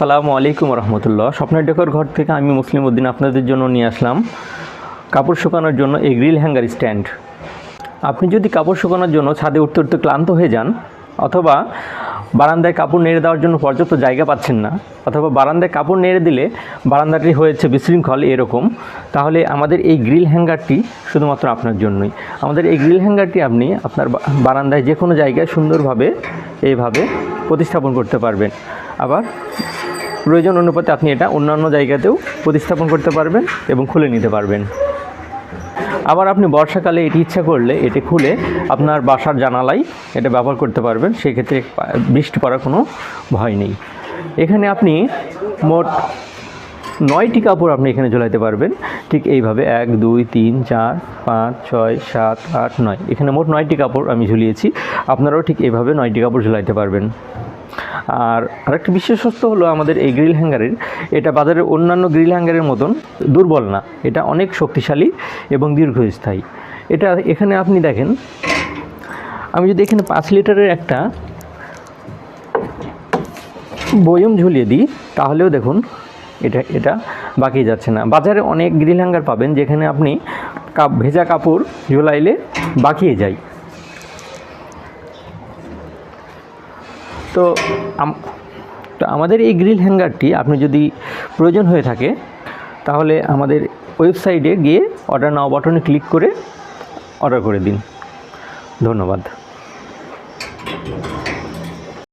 আসসালামু আলাইকুম রহমতুল্লাহ। স্বপ্নের ডেকর ঘর থেকে আমি মুসলিম উদ্দিন আপনাদের জন্য নিয়ে আসলাম কাপড় শুকানোর জন্য এই গ্রিল হ্যাঙ্গার স্ট্যান্ড। আপনি যদি কাপড় শুকানোর জন্য ছাদে উঠতে উঠতে ক্লান্ত হয়ে যান, অথবা বারান্দায় কাপড় নেড়ে দেওয়ার জন্য পর্যাপ্ত জায়গা পাচ্ছেন না, অথবা বারান্দায় কাপড় নেড়ে দিলে বারান্দাটি হয়েছে বিশৃঙ্খল এরকম, তাহলে আমাদের এই গ্রিল হ্যাঙ্গারটি শুধুমাত্র আপনার জন্যই। আমাদের এই গ্রিল হ্যাঙ্গারটি আপনি আপনার বারান্দায় যে কোনো জায়গায় সুন্দরভাবে, এইভাবে প্রতিস্থাপন করতে পারবেন। আবার প্রয়োজন অনুপাতে আপনি এটা অন্যান্য জায়গাতেও প্রতিস্থাপন করতে পারবেন এবং খুলে নিতে পারবেন। আবার আপনি বর্ষাকালে এটি ইচ্ছা করলে এটি খুলে আপনার বাসার জানালাই এটা ব্যবহার করতে পারবেন, সেক্ষেত্রে বৃষ্টি পড়ার কোনো ভয় নেই। এখানে আপনি মোট নয়টি কাপড় আপনি এখানে ঝোলাইতে পারবেন, ঠিক এইভাবে এক, দুই, তিন, চার, পাঁচ, ছয়, সাত, আট, নয়। এখানে মোট নয়টি কাপড় আমি ঝুলিয়েছি, আপনারাও ঠিক এইভাবে নয়টি কাপড় ঝুলাইতে পারবেন। আর আরেকটা বিশেষত্ব হলো আমাদের এই গ্রিল হ্যাঙ্গারের। এটা বাজারের অন্যান্য গ্রিল হ্যাঙ্গারের মতন দুর্বল না। এটা অনেক শক্তিশালী এবং দীর্ঘস্থায়ী। এটা এখানে আপনি দেখেন, আমি যদি এখানে পাঁচ লিটারের একটা বয়ম ঝুলিয়ে দিই, তাহলেও দেখুন এটা এটা বাকি যাচ্ছে না। বাজারে অনেক গ্রিল হ্যাঙ্গার পাবেন যেখানে আপনি কাপ, ভেজা কাপড় ঝোলাইলে বাকিয়ে যায়। তো তো আমাদের এই গ্রিল হ্যাঙ্গারটি আপনি যদি প্রয়োজন হয়ে থাকে, তাহলে আমাদের ওয়েবসাইটে গিয়ে অর্ডার নাও বাটনে ক্লিক করে অর্ডার করে দিন। ধন্যবাদ।